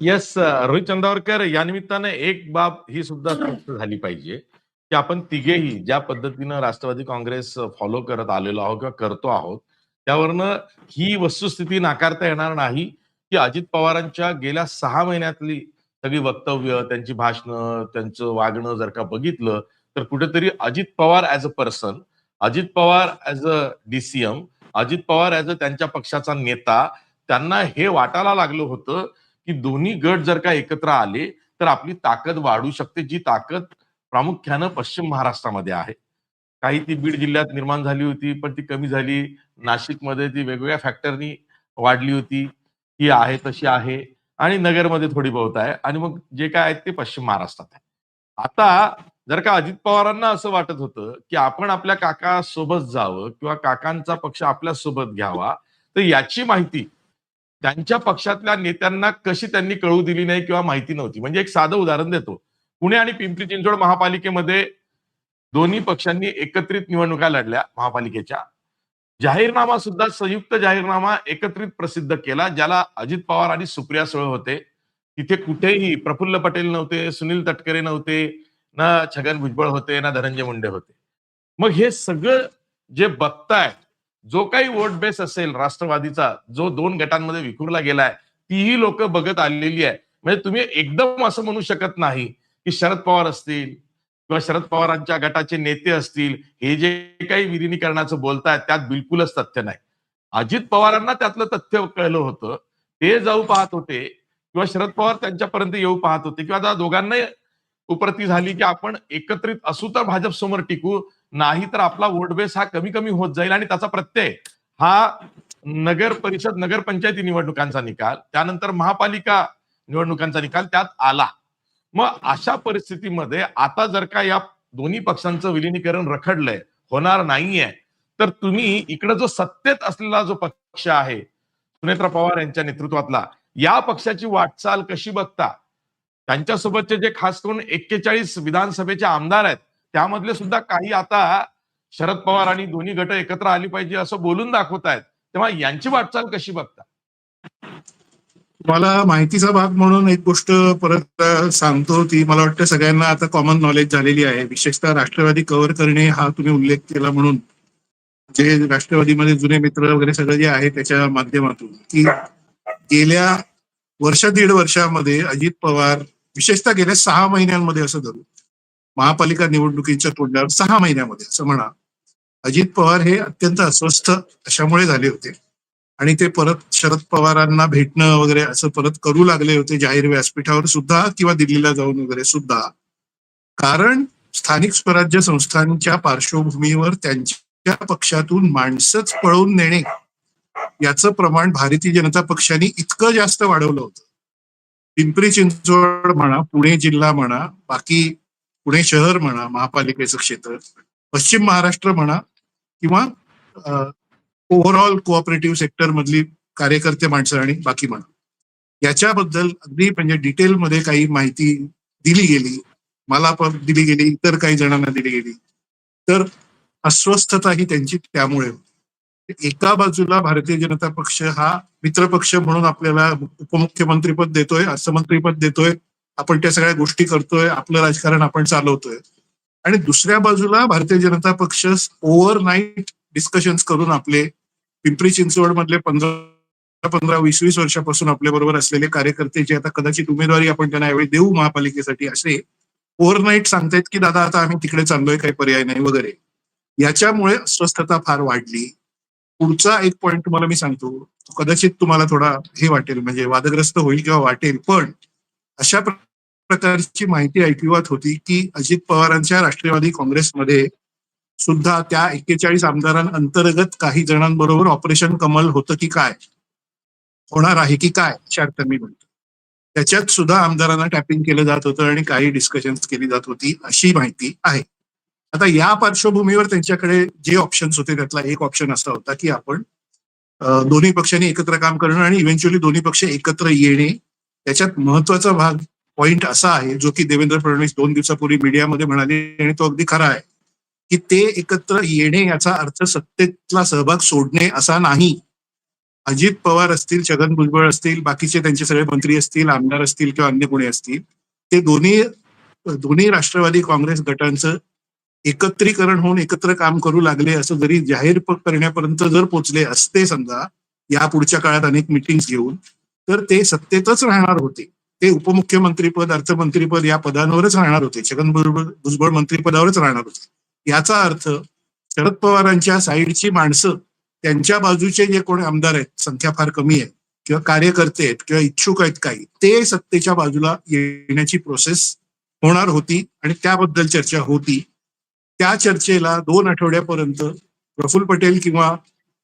Yes Rohit Chandavarkar या निमित्तानं एक बाब ही सुद्धा स्पष्ट झाली पाहिजे की आपण तिघेही ज्या पद्धतीनं राष्ट्रवादी काँग्रेस फॉलो करत आलेलो आहोत किंवा करतो आहोत त्यावरनं ही वस्तुस्थिती नाकारता येणार नाही की अजित पवारांच्या गेल्या सहा महिन्यातली सगळी वक्तव्य त्यांची भाषणं त्यांचं वागणं जर का बघितलं तर कुठेतरी Ajit Pawar as a person Ajit Pawar as a DCM Ajit Pawar as a त्यांच्या पक्षाचा नेता त्यांना हे वाटायला लागलं होतं की दोन्ही गट जर का एकत्र आले तर आपली ताकद वाढू शकते जी ताकद प्रामुख्यानं पश्चिम महाराष्ट्रामध्ये आहे. काही ती बीड जिल्ह्यात निर्माण झाली होती पण ती कमी झाली. नाशिकमध्ये ती वेगवेगळ्या फॅक्टरनी वाढली होती. ती आहे तशी आहे. आणि नगरमध्ये थोडी बहुत आहे. आणि मग जे काय आहेत ते पश्चिम महाराष्ट्रात आहे. आता जर का अजित पवारांना असं वाटत होतं की आपण आपल्या काका सोबत जावं किंवा काकांचा पक्ष आपल्यासोबत घ्यावा तर याची माहिती त्यांच्या पक्षातल्या नेत्यांना कशी त्यांनी कळू दिली नाही किंवा माहिती नव्हती. म्हणजे एक साधं उदाहरण देतो. पुणे आणि पिंपरी चिंचवड महापालिकेमध्ये दोन्ही पक्षांनी एकत्रित निवडणुका लढल्या महापालिकेच्या. जाहीरनामा सुद्धा संयुक्त जाहीरनामा एकत्रित प्रसिद्ध केला ज्याला अजित पवार आणि सुप्रिया सुळे होते. तिथे कुठेही प्रफुल्ल पटेल नव्हते सुनील तटकरे नव्हते ना छगन भुजबळ होते ना धनंजय मुंडे होते. मग हे सगळं जे बघताय जो काही वोट बेस असेल राष्ट्रवादीचा जो दोन गटांमध्ये विखुरला गेलाय तीही लोक बघत आलेली आहे. म्हणजे तुम्ही एकदम असं म्हणू शकत नाही की शरद पवार असतील किंवा शरद पवारांच्या गटाचे नेते असतील हे जे काही विलिनीकरणाचं बोलतायत त्यात बिलकुलच तथ्य नाही. अजित पवारांना त्यातलं तथ्य कळलं होतं. ते जाऊ पाहत होते किंवा शरद पवार त्यांच्यापर्यंत येऊ पाहत होते. किंवा त्या दोघांना उपरती झाली की आपण एकत्रित असू तर भाजप समोर टिकू नाही तर आपला वोट बेस हा कमी कमी होत जाईल आणि त्याचा प्रत्यय हा नगर परिषद नगरपंचायती निवडणुकांचा निकाल त्यानंतर महापालिका निवडणुकांचा निकाल त्यात आला. मग अशा परिस्थितीमध्ये आता जर का या दोन्ही पक्षांचं विलिनीकरण रखडलंय होणार नाहीये तर तुम्ही इकडे जो सत्तेत असलेला जो पक्ष आहे सुनेत्रा पवार यांच्या नेतृत्वातला या पक्षाची वाटचाल कशी बघता? त्यांच्यासोबतचे जे खास करून एक्केचाळीस विधानसभेचे आमदार आहेत त्यामधले सुद्धा काही आता शरद पवार आणि दोन्ही गट एकत्र आली पाहिजे असं बोलून दाखवत आहेत. तेव्हा यांची वाटचाल कशी बघता? मला माहितीचा भाग म्हणून एक गोष्ट परत सांगतो ती. मला वाटतं सगळ्यांना आता कॉमन नॉलेज झालेली आहे. विशेषतः राष्ट्रवादी कव्हर करणे हा तुम्ही उल्लेख केला म्हणून. जे राष्ट्रवादीमध्ये जुने मित्र वगैरे सगळं जे आहे त्याच्या माध्यमातून. की गेल्या वर्ष दीड वर्षामध्ये अजित पवार विशेषतः गेल्या सहा महिन्यांमध्ये असं धरू महापालिका निवडणुकीच्या तोंडावर सहा महिन्यामध्ये असं म्हणा. अजित पवार हे अत्यंत अस्वस्थ अशामुळे झाले होते. आणि ते परत शरद पवारांना भेटणं वगैरे असं परत करू लागले होते जाहीर व्यासपीठावर सुद्धा किंवा दिल्लीला जाऊन वगैरे सुद्धा. कारण स्थानिक स्वराज्य संस्थांच्या पार्श्वभूमीवर त्यांच्या पक्षातून माणसंच पळवून नेणे याचं प्रमाण भारतीय जनता पक्षाने इतकं जास्त वाढवलं होतं. पिंपरी चिंचवड म्हणा पुणे जिल्हा म्हणा बाकी पुणे शहर म्हणा महापालिकेचं क्षेत्र पश्चिम महाराष्ट्र म्हणा किंवा ओव्हरऑल कोऑपरेटिव्ह सेक्टर मधली कार्यकर्ते माणसं आणि बाकी म्हणा याच्याबद्दल अगदी म्हणजे डिटेलमध्ये काही माहिती दिली गेली मला पण दिली गेली इतर काही जणांना दिली गेली तर अस्वस्थता ही त्यांची त्यामुळे होती. एका बाजूला भारतीय जनता पक्ष हा मित्रपक्ष म्हणून आपल्याला उपमुख्यमंत्रीपद देतोय अर्थमंत्रीपद देतोय आपण त्या सगळ्या गोष्टी करतोय आपलं राजकारण आपण चालवतोय. आणि दुसऱ्या बाजूला भारतीय जनता पक्ष ओव्हर नाईट डिस्कशन्स करून आपले पिंपरी चिंचवड मधले पंधरा पंधरा वीस वीस वर्षापासून आपल्या बरोबर असलेले कार्यकर्ते जे आता कदाचित उमेदवारी आपण त्यांना यावेळी देऊ महापालिकेसाठी असे ओव्हरनाईट सांगतायत की दादा आता आम्ही तिकडे चाललोय काही पर्याय नाही वगैरे. याच्यामुळे अस्वस्थता फार वाढली. पुढचा एक पॉइंट तुम्हाला मी सांगतो. कदाचित तुम्हाला थोडा हे वाटेल म्हणजे वादग्रस्त होईल किंवा वाटेल पण अशा प्रकारची माहिती ऐकिवात होती की अजित पवारांच्या राष्ट्रवादी काँग्रेसमध्ये सुद्धा त्या एक्केचाळीस आमदारांअंतर्गत काही जणांबरोबर ऑपरेशन कमल होतं की काय? होणार आहे की काय? अशा अर्थ मी म्हणतो त्याच्यात सुद्धा आमदारांना टॅपिंग केलं जात होतं आणि काही डिस्कशन केली जात होती अशी माहिती आहे. आता या पार्श्वभूमीवर त्यांच्याकडे जे ऑप्शन्स होते त्यातला एक ऑप्शन असा होता की आपण दोन्ही पक्षांनी एकत्र काम करणं आणि इव्हेंच्युअली दोन्ही पक्ष एकत्र येणे त्याच्यात महत्त्वाचा भाग पॉइंट असा आहे जो की देवेंद्र फडणवीस दोन दिवसापूर्वी मीडियामध्ये म्हणाले आणि तो अगदी खरा आहे की ते एकत्र येणे याचा अर्थ सत्तेतला सहभाग सोडणे असा नाही. अजित पवार असतील छगन भुजबळ असतील बाकीचे त्यांचे सगळे मंत्री असतील आमदार असतील किंवा अन्य कोणी असतील ते दोन्ही दोन्ही राष्ट्रवादी काँग्रेस गटांचं एकत्रीकरण होऊन एकत्र काम करू लागले असं जरी जाहीर प- करण्यापर्यंत जर पोचले असते समजा या पुढच्या काळात अनेक मिटिंग्स घेऊन तर ते सत्तेतच राहणार होते. ते उपमुख्यमंत्रीपद अर्थमंत्रीपद या पदांवरच राहणार होते. छगन भुजबळ मंत्रीपदावरच राहणार होते. याचा अर्थ शरद पवारांच्या साईडची माणसं त्यांच्या बाजूचे जे कोणी आमदार आहेत संख्या फार कमी आहे किंवा कार्यकर्ते आहेत किंवा इच्छुक आहेत काही ते सत्तेच्या बाजूला येण्याची प्रोसेस होणार होती आणि त्याबद्दल चर्चा होती. त्या चर्चेला दोन आठवड्यापर्यंत प्रफुल्ल पटेल किंवा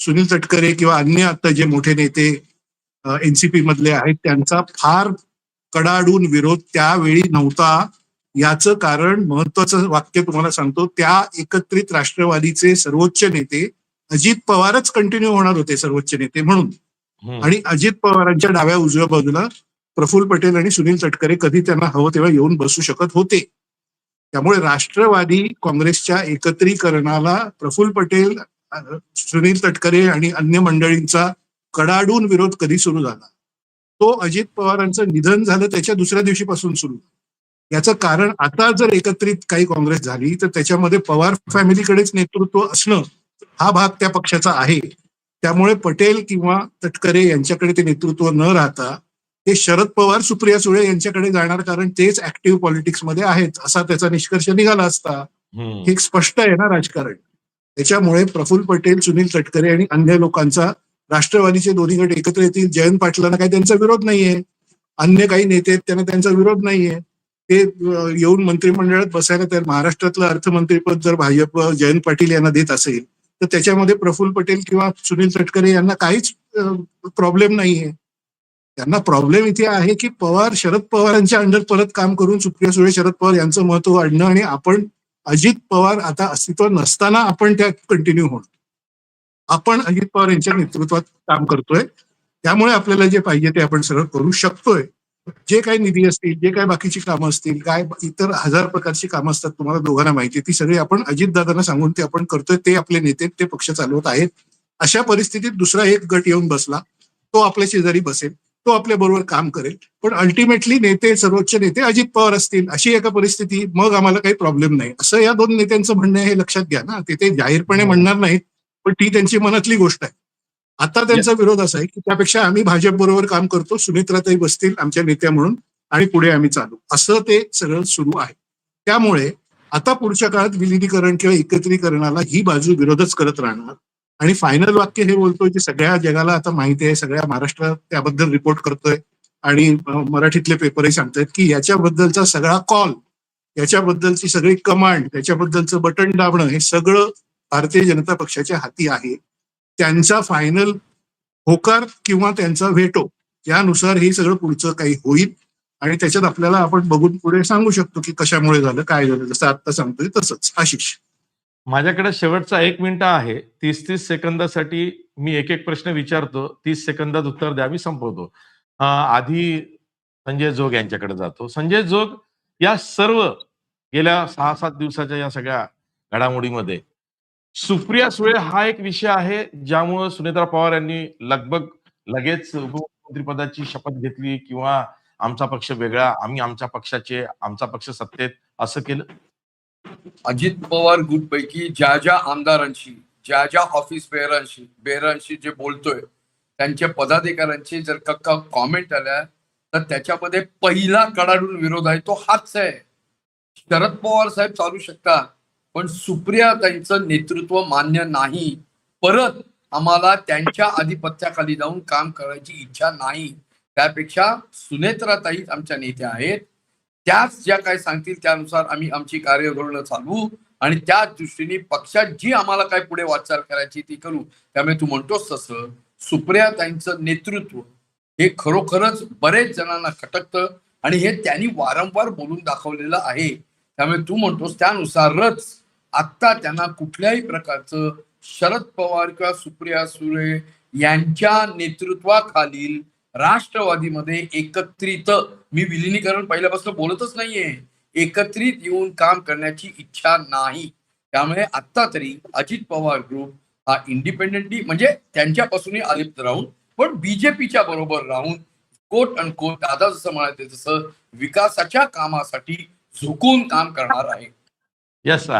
सुनील तटकरे किंवा अन्य आता जे मोठे नेते एनसीपी मधले आहेत. त्यांचा फार कडाडून विरोध त्यावेळी नव्हता. याचं कारण महत्वाचं वाक्य तुम्हाला सांगतो. त्या एकत्रित राष्ट्रवादीचे सर्वोच्च नेते अजित पवारच कंटिन्यू होणार होते सर्वोच्च नेते म्हणून. आणि अजित पवारांच्या डाव्या उजव्या बाजूला प्रफुल्ल पटेल आणि सुनील तटकरे कधी त्यांना हवं तेव्हा येऊन बसू शकत होते. त्यामुळे राष्ट्रवादी काँग्रेसच्या एकत्रीकरणाला प्रफुल्ल पटेल सुनील तटकरे आणि अन्य मंडळींचा कडाडून विरोध कधी सुरू झाला? तो अजित पवारांचं निधन झालं त्याच्या दुसऱ्या दिवशीपासून सुरू. याचं कारण आता जर एकत्रित काही काँग्रेस झाली तर त्याच्यामध्ये पवार फॅमिलीकडेच नेतृत्व असणं हा भाग त्या पक्षाचा आहे. त्यामुळे पटेल किंवा तटकरे यांच्याकडे ते नेतृत्व न राहता ते शरद पवार सुप्रिया सुळे यांच्याकडे जाणार कारण तेच ऍक्टिव्ह पॉलिटिक्समध्ये आहेत असा त्याचा निष्कर्ष निघाला असता. हे स्पष्ट आहे ना राजकारण. त्याच्यामुळे प्रफुल्ल पटेल सुनील तटकरे आणि अन्य लोकांचा राष्ट्रवादीचे दोन्ही गट एकत्र येतील जयंत पाटलांना काही त्यांचा विरोध नाहीये. अन्य काही नेते आहेत त्यांना त्यांचा विरोध नाहीये. ते येऊन मंत्रिमंडळात बसायला तर महाराष्ट्रातलं अर्थमंत्रीपद जर भाजप जयंत पाटील यांना देत असेल तर त्याच्यामध्ये प्रफुल्ल पटेल किंवा सुनील तटकरे यांना काहीच प्रॉब्लेम नाहीये. त्यांना प्रॉब्लेम इथे आहे की पवार शरद पवारांच्या अंडर परत काम करून सुप्रिया सुळे शरद पवार यांचं महत्त्व वाढणं आणि आपण अजित पवार आता अस्तित्व नसताना आपण त्या कंटिन्यू होणं. आपण अजित पवार यांच्या नेतृत्वात काम करतोय. त्यामुळे आपल्याला जे पाहिजे ते आपण सगळं करू शकतोय. जे काही निधी असतील जे काही बाकीची कामं असतील काय इतर हजार प्रकारची कामं असतात तुम्हाला दोघांना माहिती ती सगळी आपण अजितदादांना सांगून ते आपण करतोय ते आपले नेते ते पक्ष चालवत आहेत. अशा परिस्थितीत दुसरा एक गट येऊन बसला तो आपल्या शेजारी बसेल तो आपल्या बरोबर काम करेल. पण अल्टिमेटली नेते सर्वोच्च नेते अजित पवार असतील अशी एका परिस्थिती मग आम्हाला काही प्रॉब्लेम नाही. असं या दोन नेत्यांचं म्हणणं हे लक्षात घ्या ना. ते ते जाहीरपणे म्हणणार नाहीत. पण ती त्यांची मनातली गोष्ट आहे. आता त्यांचा विरोध असा आहे की त्यापेक्षा आम्ही भाजप बरोबर काम करतो सुनित्राताई बसतील आमच्या नेत्या म्हणून आणि पुढे आम्ही चालू. असं ते सगळं सुरू आहे. त्यामुळे आता पुढच्या काळात विलिनीकरण किंवा एकत्रीकरणाला ही बाजू विरोधच करत राहणार. आणि फायनल वाक्य हे बोलतोय की सगळ्या जगाला आता माहिती आहे सगळ्या महाराष्ट्रात त्याबद्दल रिपोर्ट करतोय. आणि मराठीतले पेपरही सांगतायत की याच्याबद्दलचा सगळा कॉल याच्याबद्दलची सगळी कमांड त्याच्याबद्दलचं बटन दाबणं हे सगळं भारतीय जनता पक्षाच्या हाती आहे. त्यांचा फायनल होकार किंवा त्यांचा व्हेटो यानुसार हे सगळं पुढचं काही होईल. आणि त्याच्यात आपल्याला आपण बघून पुढे सांगू शकतो की कशामुळे झालं काय झालं जसं आता सांगतोय तसंच. आशिष. माझ्याकडे शेवटचा एक मिनिट आहे. तीस तीस सेकंदासाठी मी एक एक प्रश्न विचारतो. तीस सेकंदात उत्तर द्या मी संपवतो आधी संजय जोग यांच्याकडे जातो. संजय जोग या सर्व गेल्या सहा सात दिवसाच्या या सगळ्या घडामोडीमध्ये सुप्रिया सुळे हा एक विषय आहे ज्यामुळे सुनेत्रा पवार यांनी लगभग लगेच उपमुख्यमंत्रीपदाची शपथ घेतली किंवा आमचा पक्ष वेगळा आम्ही आमच्या पक्षाचे आमचा पक्ष सत्तेत असं केलं? अजित पवार गुटपैकी ज्या ज्या आमदारांशी ज्या ज्या ऑफिस बेअरांशी बेअरांशी जे बोलतोय त्यांच्या पदाधिकाऱ्यांची जर का कॉमेंट आल्या तर त्याच्यामध्ये पहिला कडाडून विरोध आहे तो हाच आहे. शरद पवार साहेब चालू शकतात. पण सुप्रिया त्यांचं नेतृत्व मान्य नाही. परत आम्हाला त्यांच्या आधिपत्याखाली जाऊन काम करायची इच्छा नाही. त्यापेक्षा सुनेत्राताईच आमच्या नेत्या आहेत. त्याच ज्या काय सांगतील त्यानुसार आम्ही आमची कार्यधोरणं चालवू आणि त्या दृष्टीने पक्षात जी आम्हाला काय पुढे वाटचाल करायची ती करू. त्यामुळे तू म्हणतोस तसं सुप्रिया ताईंचं नेतृत्व हे खरोखरच बरेच जणांना खटकतं आणि हे त्यांनी वारंवार बोलून दाखवलेलं आहे. त्यामुळे तू म्हणतोस त्यानुसारच आत्ता त्यांना कुठल्याही प्रकारचं शरद पवार किंवा सुप्रिया सुरे यांच्या नेतृत्वाखालील राष्ट्रवादीमध्ये एकत्रित मी विलिनीकरण पहिल्यापासून बोलतच नाहीये एकत्रित येऊन काम करण्याची इच्छा नाही. त्यामुळे आता तरी अजित पवार ग्रुप हा इंडिपेंडेंटली म्हणजे त्यांच्यापासूनही अलिप्त राहून पण बीजेपीच्या बरोबर राहून कोट अन कोट दादा जसं म्हणाले तसं विकासाच्या कामासाठी झुकून काम करणार आहे. येस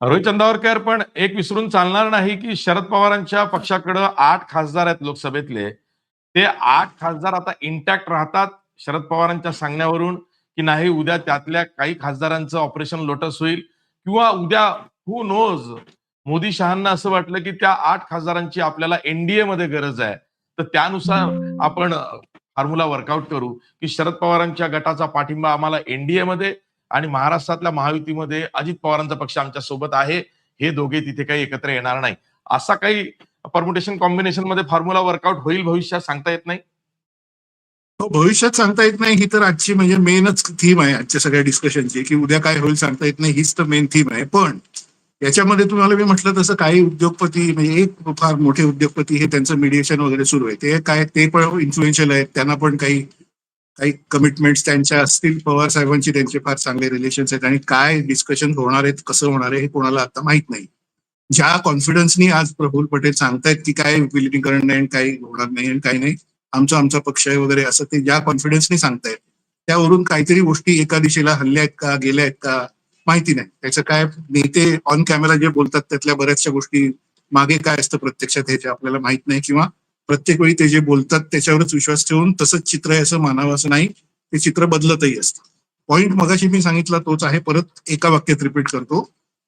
रोहित चंदावरकर पण एक विसरून चालणार नाही की शरद पवारांच्या पक्षाकडं आठ खासदार आहेत लोकसभेतले. ते आठ खासदार आता इंटॅक्ट राहतात शरद पवारांच्या सांगण्यावरून की नाही उद्या त्यातल्या काही खासदारांचं ऑपरेशन लोटस होईल किंवा उद्या हु नोज मोदी शहांना असं वाटलं की त्या आठ खासदारांची आपल्याला एनडीए मध्ये गरज आहे. तर त्यानुसार आपण फॉर्म्युला वर्कआउट करू की शरद पवारांच्या गटाचा पाठिंबा आम्हाला एनडीए मध्ये आणि महाराष्ट्रातल्या महायुतीमध्ये अजित पवारांचा पक्ष आमच्यासोबत आहे. हे दोघे तिथे काही एकत्र येणार नाही. असा काही परमुटेशन कॉम्बिनेशनमध्ये फॉर्म्युला वर्कआउट होईल भविष्यात सांगता येत नाही? हो, भविष्यात सांगता येत नाही. ही तर आजची म्हणजे मेनच थीम आहे आजच्या सगळ्या डिस्कशनची की उद्या काय होईल सांगता येत नाही. हीच तर मेन थीम आहे. पण याच्यामध्ये तुम्हाला मी म्हटलं तसं काही उद्योगपती म्हणजे एक फार मोठे उद्योगपती हे त्यांचं मीडिएशन वगैरे सुरू आहे. ते काय ते पण इन्फ्लुएन्शियल आहेत. त्यांना पण काही काही कमिटमेंट्स त्यांच्या असतील? पवार साहेबांची त्यांचे फार चांगले रिलेशन्स आहेत. आणि काय डिस्कशन होणार आहेत? कसं होणार आहे? हे कोणाला आता माहीत नाही. ज्या कॉन्फिडन्सनी आज प्रफुल्ल पटेल सांगतायत की काय विलिनीकरण नाही आणि काही होणार नाही आणि काही नाही आमचा आमचा पक्ष आहे वगैरे असं ते ज्या कॉन्फिडन्सनी सांगतायत त्यावरून काहीतरी गोष्टी एका दिशेला हल्ल्या आहेत का गेल्या आहेत का माहिती नाही. त्याचं काय नेते ऑन कॅमेरा जे बोलतात त्यातल्या बऱ्याचशा गोष्टी मागे काय असतं प्रत्यक्षात ह्याच्या आपल्याला माहीत नाही किंवा प्रत्येक वेळी ते जे बोलतात त्याच्यावरच विश्वास ठेवून तसंच चित्र आहे असं मानावं असं नाही. ते चित्र बदलतही असतं. पॉइंट मगाशी मी सांगितला तोच आहे. परत एका वाक्यात रिपीट करतो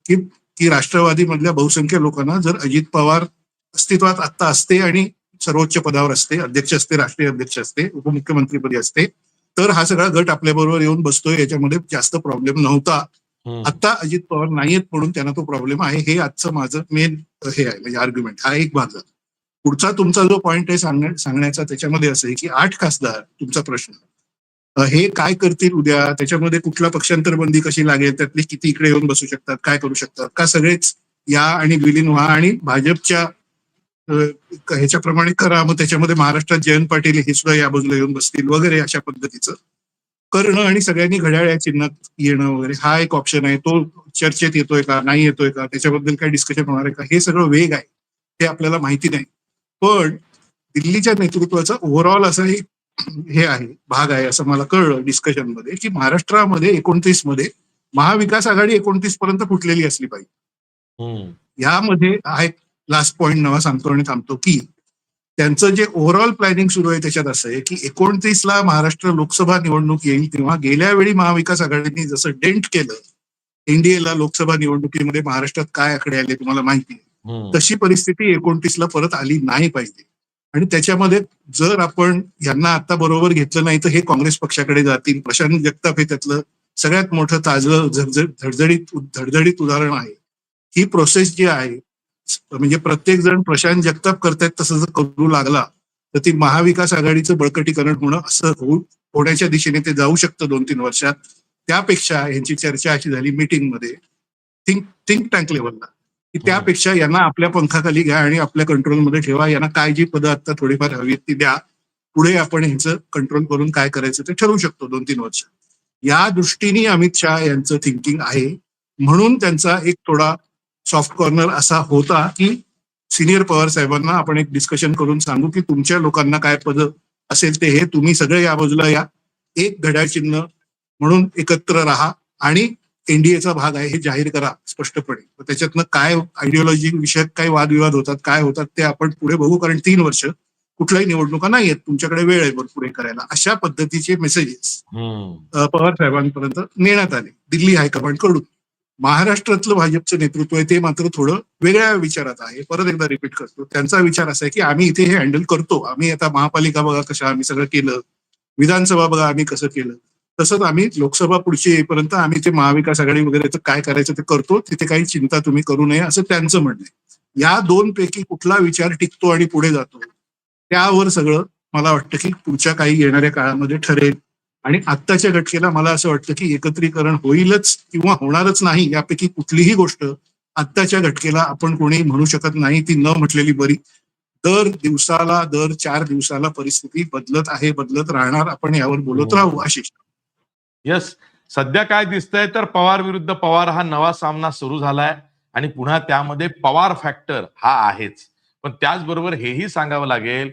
की की राष्ट्रवादी मधल्या बहुसंख्य लोकांना जर अजित पवार अस्तित्वात आत्ता असते आणि सर्वोच्च पदावर असते अध्यक्ष असते राष्ट्रीय अध्यक्ष असते उपमुख्यमंत्रीपदी असते तर हा सगळा गट आपल्या बरोबर येऊन बसतोय. याच्यामध्ये जास्त प्रॉब्लेम नव्हता. आता अजित पवार नाहीयेत म्हणून त्यांना तो प्रॉब्लेम आहे. हे आजचं माझं मेन हे आहे म्हणजे आर्ग्युमेंट हा एक भाग झाला. पुढचा तुमचा जो पॉइंट आहे सांग सांगण्याचा त्याच्यामध्ये असं आहे की आठ खासदार तुमचा प्रश्न. हे काय करतील उद्या? त्याच्यामध्ये कुठला पक्षांतर बंदी कशी लागेल? त्यातले किती इकडे येऊन बसू शकतात? काय करू शकतात? का सगळेच या आणि विलीन व्हा आणि भाजपच्या ह्याच्याप्रमाणे करा. मग त्याच्यामध्ये महाराष्ट्रात जयंत पाटील हे सुद्धा या बाजूला येऊन बसतील वगैरे अशा पद्धतीचं करणं आणि सगळ्यांनी घड्याळ या चिन्हात येणं वगैरे. हा एक ऑप्शन आहे. तो चर्चेत येतोय का? नाही येतोय का? त्याच्याबद्दल काय डिस्कशन होणार आहे का? हे सगळं वेग आहे. ते आपल्याला माहिती नाही. पण दिल्लीच्या नेतृत्वाचा ओव्हरऑल असा एक हे आहे भाग आहे असं मला कळलं डिस्कशनमध्ये की महाराष्ट्रामध्ये एकोणतीसमध्ये महाविकास आघाडी एकोणतीस पर्यंत फुटलेली असली पाहिजे. यामध्ये हा एक लास्ट पॉइंट नवा सांगतो आणि थांबतो की त्यांचं जे ओव्हरऑल प्लॅनिंग सुरू आहे त्याच्यात असं आहे की एकोणतीस ला महाराष्ट्र लोकसभा निवडणूक येईल तेव्हा गेल्या वेळी महाविकास आघाडीने जसं डेंट केलं एनडीएला लोकसभा निवडणुकीमध्ये महाराष्ट्रात काय आकडे आले तुम्हाला माहिती आहे? तशी परिस्थिती एकोणतीसला परत आली नाही पाहिजे. आणि त्याच्यामध्ये जर आपण यांना आता बरोबर घेतलं नाही तर हे काँग्रेस पक्षाकडे जातील. प्रशांत जगताप हे त्यातलं सगळ्यात मोठं ताजं धडधडीत धडधडीत उदाहरण आहे. ही प्रोसेस जी आहे म्हणजे प्रत्येक जण प्रशांत जगताप करतायत तसं जर करू लागला तर ती महाविकास आघाडीचं बळकटीकरण होणं असं होऊ होण्याच्या दिशेने ते जाऊ शकतं दोन तीन वर्षात. त्यापेक्षा यांची चर्चा अशी झाली मीटिंगमध्ये थिंक थिंक टँक लेवलला की त्यापेक्षा यांना आपल्या पंखाखाली घ्या आणि आपल्या कंट्रोलमध्ये ठेवा. यांना काय जी पदं आता थोडीफार हवी आहेत ती द्या. पुढे आपण ह्यांचं कंट्रोल करून काय करायचं ते ठरवू शकतो दोन तीन वर्ष. या दृष्टीने अमित शहा यांचं थिंकिंग आहे. म्हणून त्यांचा एक थोडा सॉफ्ट कॉर्नर असा होता की सिनियर पवार साहेबांना आपण एक डिस्कशन करून सांगू की तुमच्या लोकांना काय पद असेल ते हे तुम्ही सगळे या बाजूला या. एक घड्याळ चिन्ह म्हणून एकत्र राहा आणि एनडीएचा भाग आहे हे जाहीर करा स्पष्टपणे. त्याच्यातनं काय आयडिओलॉजी विषयक काय वादविवाद होतात काय होतात ते आपण पुढे बघू. कारण तीन वर्ष कुठल्याही निवडणुका नाही आहेत. तुमच्याकडे वेळ आहे भरपूर करायला. अशा पद्धतीचे मेसेजेस पवार साहेबांपर्यंत नेण्यात आले. दिल्ली हायकमांडकडून महाराष्ट्रातलं भाजपचं नेतृत्व आहे ते मात्र थोडं वेगळ्या विचारात आहे. परत एकदा रिपीट करतो. त्यांचा विचार असा आहे की आम्ही इथे हे हँडल करतो. आम्ही आता महापालिका बघा कशा आम्ही सगळं केलं. विधानसभा बघा आम्ही कसं केलं. तसंच आम्ही लोकसभा पुढची येईपर्यंत आम्ही ते महाविकास आघाडी वगैरे काय करायचं ते करतो. तिथे काही चिंता तुम्ही करू नये असं त्यांचं म्हणणं आहे. या दोन पैकी कुठला विचार टिकतो आणि पुढे जातो त्यावर सगळं मला वाटतं की पुढच्या काही येणाऱ्या काळामध्ये ठरेल. आणि आत्ताच्या घटकेला मला असं वाटतं की एकत्रीकरण होईलच किंवा होणारच नाही यापैकी कुठलीही गोष्ट आत्ताच्या घटकेला आपण कोणी म्हणू शकत नाही ती न म्हटलेली बरी. दर दिवसाला दर चार दिवसाला परिस्थिती बदलत आहे बदलत राहणार. आपण यावर बोलत राहू आशिष यस सध्या काय दिसतंय तर पवार विरुद्ध पवार हा नवा सामना सुरू झालाय आणि पुन्हा त्यामध्ये पवार फॅक्टर हा आहेच. पण त्याचबरोबर हेही सांगावं लागेल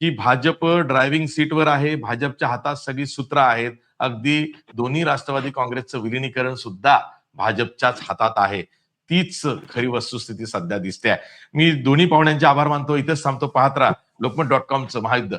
की भाजप ड्रायव्हिंग सीटवर आहे. भाजपच्या हातात सगळी सूत्र आहेत. अगदी दोन्ही राष्ट्रवादी काँग्रेसचं विलिनीकरण सुद्धा भाजपच्याच हातात आहे. तीच खरी वस्तुस्थिती सध्या दिसते मी दोन्ही पाहुण्यांचे आभार मानतो. इथेच थांबतो. पाहत राहा. लोकमत डॉट कॉमचं महायुद्ध.